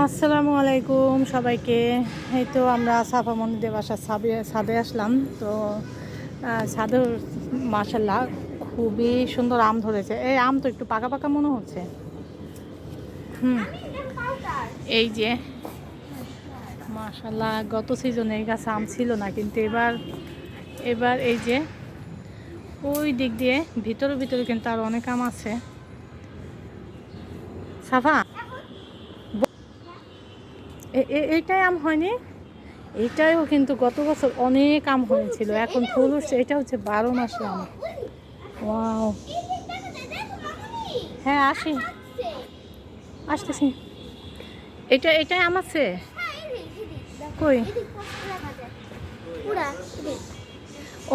আসসালামু আলাইকুম সবাইকে। এই তো আমরা সাফা মন্দিরের বাসার ছাদে ছাদে আসলাম। তো ছাদের মাসাল্লাহ খুবই সুন্দর আম ধরেছে। এই আম তো একটু পাকা পাকা মনে হচ্ছে। হুম। এই যে মাশাল্লাহ গত সিজনে এই গাছে আম ছিল না, কিন্তু এবার এবার এই যে, ওই দিক দিয়ে ভিতরে ভিতরে কিন্তু আর অনেক আম আছে। সাফা? এইটাই আম হয়নি। এইটাও কিন্তু গত বছর অনেক আম হয়েছিল। এখন ফুল উঠছে, এটা হচ্ছে বারো মাসে আম। ওয়াও। হ্যাঁ আসি। আসতেছি। এটা এটাই আম আছে? কই?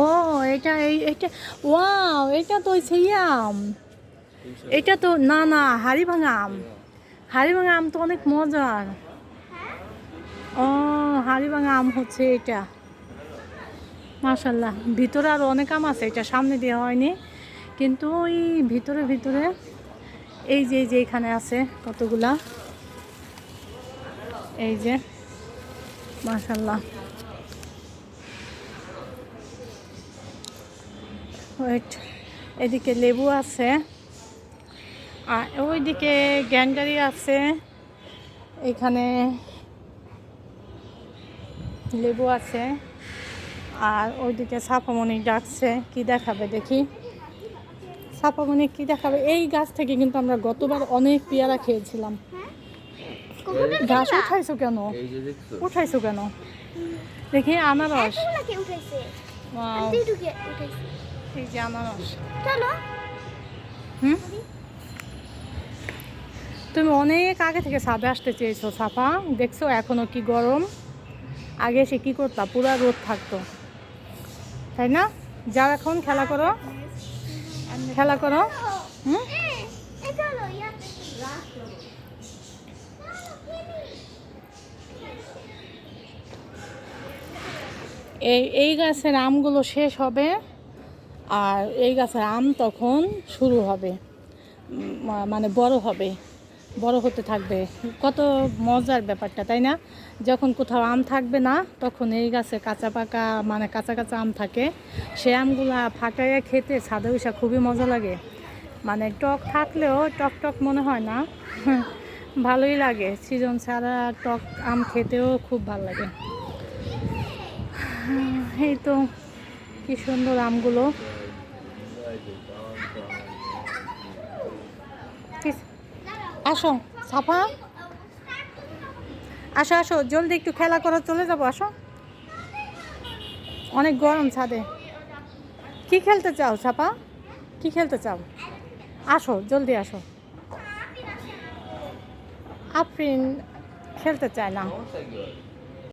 ও, এটা এই এটা ওয়াও, এটা তো সেই আম। এটা তো না না হাড়ি ভাঙা আম। হাড়ি ভাঙা আম তো অনেক মজার। ও, হাড়ি ভাঙা আম হচ্ছে এটা। মাশাল্লাহ ভিতরে আরও অনেক আম আছে, এটা সামনে দেওয়া হয়নি। কিন্তু ওই ভিতরে ভিতরে, এই যে এই যে এখানে আছে কতগুলা? এই যে মাশাল্লাহ এদিকে লেবু আছে, আর ওইদিকে গ্যান্ডারি আছে, এখানে লেবু আছে, আর ওইদিকে সাপামণি ডাকছে, কি দেখাবে দেখি? সাপামণি কি দেখাবে? এই গাছ থেকে কিন্তু আমরা গতবার অনেক পেয়ারা খেয়েছিলাম। গাছ উঠাইছো কেন? উঠাইছো কেন? দেখি আনারস। হুম? তুমি অনেক আগে থেকে সাপে আসতে চেয়েছো সাফা দেখছ এখনও কি গরম? আগে সে কি করতা? পুরা রোদ থাকতো। তাই না? যাও এখন খেলা করো। খেলা করো। হুম? এই এই গাছের আমগুলো শেষ হবে। আর এই গাছের আম তখন শুরু হবে। মানে বড় হবে। বড় হতে থাকবে। কত মজার ব্যাপারটা, তাই না? যখন কোথাও আম থাকবে না, তখন এই গাছে কাঁচা পাকা মানে কাঁচা কাঁচা আম থাকে। সে আমগুলা ফাটাইয়া খেতে ছাদে বসা খুবই মজা লাগে। মানে টক থাকলেও টক টক মনে হয় না। ভালোই লাগে। সিজন ছাড়া টক আম খেতেও খুব ভালো লাগে। এই তো কি সুন্দর আমগুলো কি- আসো, সাফা। আসো আসো, জলদি একটু খেলা করো চলে যাব, আসো। অনেক গরম ছাদে। কি খেলতে চাও সাপা কি খেলতে চাও? আসো, জলদি আসো। আফরিন খেলতে চায় না।